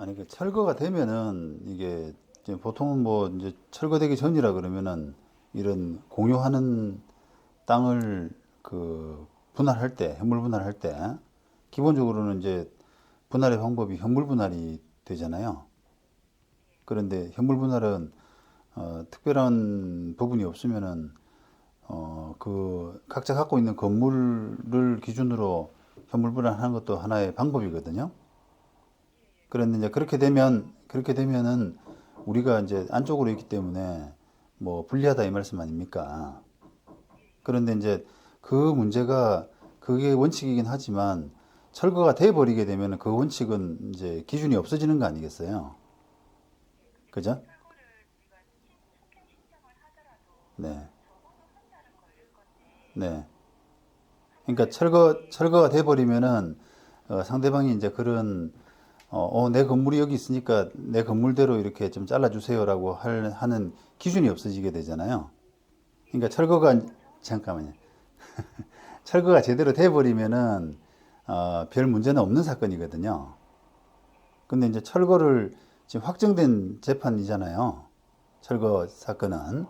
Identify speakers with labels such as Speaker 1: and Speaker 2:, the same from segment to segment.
Speaker 1: 아니 그 철거가 되면은 이게 보통은 뭐 이제 철거되기 전이라 그러면은 이런 공유하는 땅을 그 분할할 때 현물 분할할 때 기본적으로는 이제 분할의 방법이 현물 분할이 되잖아요. 그런데 현물 분할은 어, 특별한 부분이 없으면은 어, 그 각자 갖고 있는 건물을 기준으로 현물 분할하는 것도 하나의 방법이거든요. 그런데 이제 그렇게 되면 그렇게 되면은 우리가 이제 안쪽으로 있기 때문에 뭐 불리하다 이 말씀 아닙니까? 그런데 이제 그 문제가 그게 원칙이긴 하지만 철거가 돼 버리게 되면 그 원칙은 이제 기준이 없어지는 거 아니겠어요? 그죠? 네. 네. 그러니까 철거 철거가 돼 버리면은 어, 상대방이 이제 그런 어, 어, 내 건물이 여기 있으니까 내 건물대로 이렇게 좀 잘라주세요라고 할, 하는 기준이 없어지게 되잖아요. 그러니까 철거가 잠깐만요. 철거가 제대로 돼 버리면은 어, 별 문제는 없는 사건이거든요. 근데 이제 철거를 지금 확정된 재판이잖아요. 철거 사건은.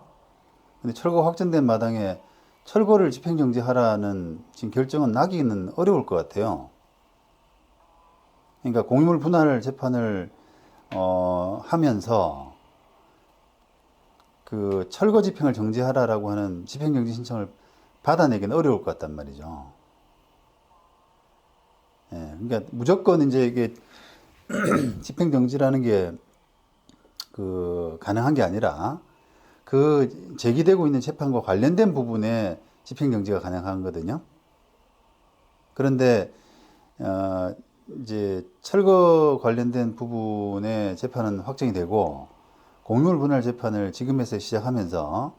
Speaker 1: 근데 철거 확정된 마당에 철거를 집행정지하라는 지금 결정은 나기는 어려울 것 같아요. 그러니까 공유물 분할 재판을 어, 하면서 그 철거 집행을 정지하라라고 하는 집행정지 신청을 받아내기는 어려울 것 같단 말이죠. 예, 그러니까 무조건 이제 이게 집행정지라는 게 그 가능한 게 아니라 그 제기되고 있는 재판과 관련된 부분에 집행정지가 가능한 거든요. 그런데 어, 이제 철거 관련된 부분의 재판은 확정이 되고 공유물 분할 재판을 지금에서 시작하면서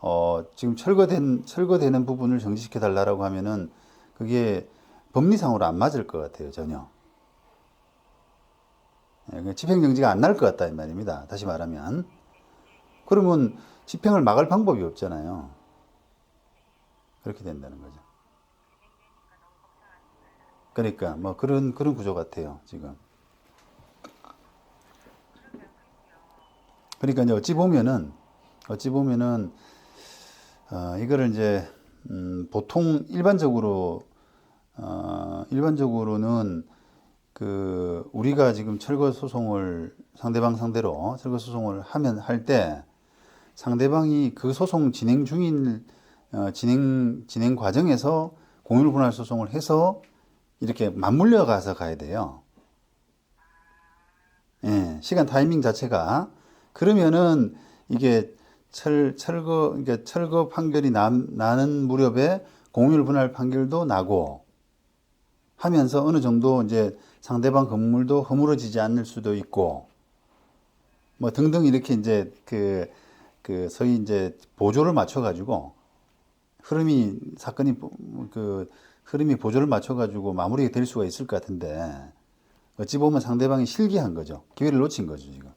Speaker 1: 어, 지금 철거된 철거되는 부분을 정지시켜 달라라고 하면은 그게 법리상으로 안 맞을 것 같아요 전혀. 예, 그 집행정지가 안 날 것 같다 이 말입니다. 다시 말하면 그러면 집행을 막을 방법이 없잖아요. 그렇게 된다는 거죠. 그러니까 뭐 그런 그런 구조 같아요 지금. 그러니까 이제 어찌 보면은 어찌 보면은 어, 이거를 이제 음, 보통 일반적으로 어, 일반적으로는 그 우리가 지금 철거 소송을 상대방 상대로 철거 소송을 하면 할 때 상대방이 그 소송 진행 중인 어, 진행 진행 과정에서 공유를 분할 소송을 해서 이렇게 맞물려 가서 가야 돼요. 예, 시간 타이밍 자체가 그러면은 이게 철 철거 그러니까 철거 판결이 남, 나는 무렵에 공유를 분할 판결도 나고 하면서 어느 정도 이제 상대방 건물도 허물어지지 않을 수도 있고 뭐 등등 이렇게 이제 그, 그 소위 이제 보조를 맞춰 가지고 흐름이 사건이 그 흐름이 보조를 맞춰 가지고 마무리가 될 수가 있을 것 같은데 어찌 보면 상대방이 실기한 거죠. 기회를 놓친 거죠, 지금.